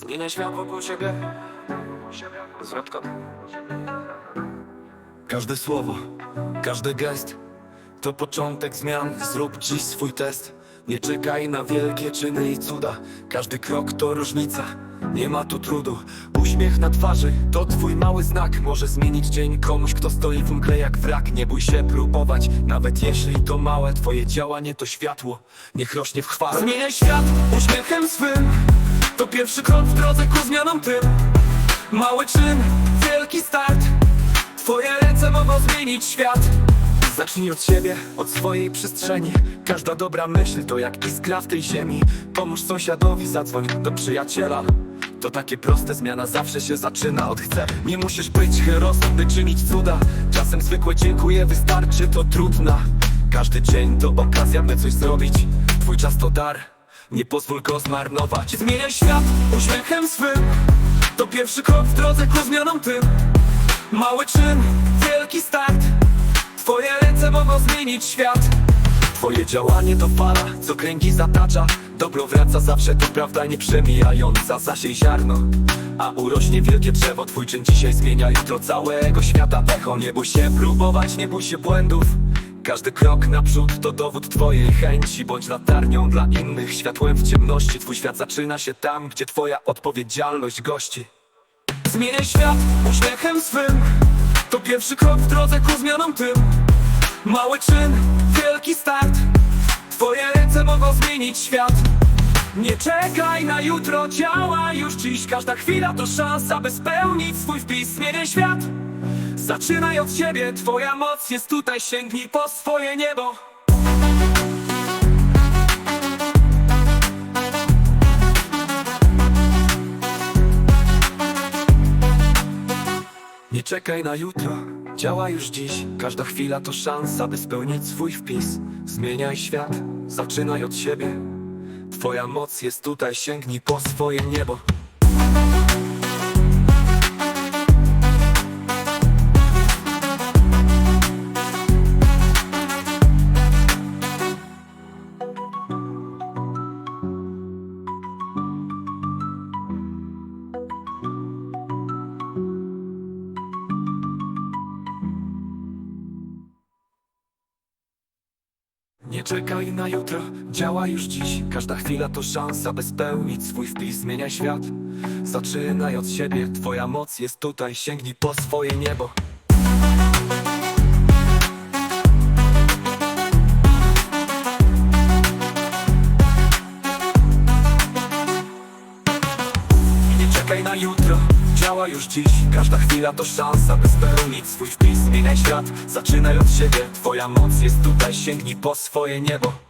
Zmieniaj świat wokół siebie. To Każde słowo, każdy gest To początek zmian. Zrób dziś swój test. Nie czekaj na wielkie czyny i cuda. Każdy krok to różnica. Nie ma tu trudu. Uśmiech na twarzy to twój mały znak. Może zmienić dzień komuś, kto stoi w mgle jak wrak. Nie bój się próbować, nawet jeśli to małe Twoje działanie to światło Niech rośnie w chwale. Zmieniaj świat uśmiechem swym To pierwszy krok w drodze ku zmianom tym. Mały czyn, wielki start. Twoje ręce mogą zmienić świat. Zacznij od siebie, od swojej przestrzeni. Każda dobra myśl to jak iskra w tej ziemi. Pomóż sąsiadowi, zadzwoń do przyjaciela. To takie proste, zmiana zawsze się zaczyna od chcę Nie musisz być by czynić cuda. Czasem zwykłe dziękuję wystarczy, to trudna. Każdy dzień to okazja, by coś zrobić. Twój czas to dar, nie pozwól go zmarnować. Zmieniaj świat uśmiechem swym. To pierwszy krok w drodze ku zmianom tym. Mały czyn, wielki start. Twoje ręce mogą zmienić świat. Twoje działanie to fala, co kręgi zatacza. Dobro wraca zawsze, to prawda nieprzemijająca Zasiej ziarno, a urośnie wielkie drzewo Twój czyn dzisiaj zmienia jutro całego świata. Echo, nie bój się próbować, nie bój się błędów każdy krok naprzód to dowód twojej chęci. Bądź latarnią dla innych, światłem w ciemności. Twój świat zaczyna się tam, gdzie twoja odpowiedzialność gości. Zmieniaj świat uśmiechem swym. To pierwszy krok w drodze ku zmianom tym. Mały czyn, wielki start. Twoje ręce mogą zmienić świat. Nie czekaj na jutro, działaj już dziś. Każda chwila to szansa, by spełnić swój wpis. Zmieniaj świat Zaczynaj od siebie, twoja moc jest tutaj Sięgnij po swoje niebo. Nie czekaj na jutro, działaj już dziś. Każda chwila to szansa, by spełnić swój wpis. Zmieniaj świat, zaczynaj od siebie. Twoja moc jest tutaj, sięgnij po swoje niebo Nie czekaj na jutro, działaj już dziś. Każda chwila to szansa, by spełnić swój wpis. Zmieniaj świat, zaczynaj od siebie. Twoja moc jest tutaj, sięgnij po swoje niebo czekaj na jutro, działaj już dziś. Każda chwila to szansa, by spełnić swój wpis. Zmieniaj świat, zaczynaj od siebie. Twoja moc jest tutaj, sięgnij po swoje niebo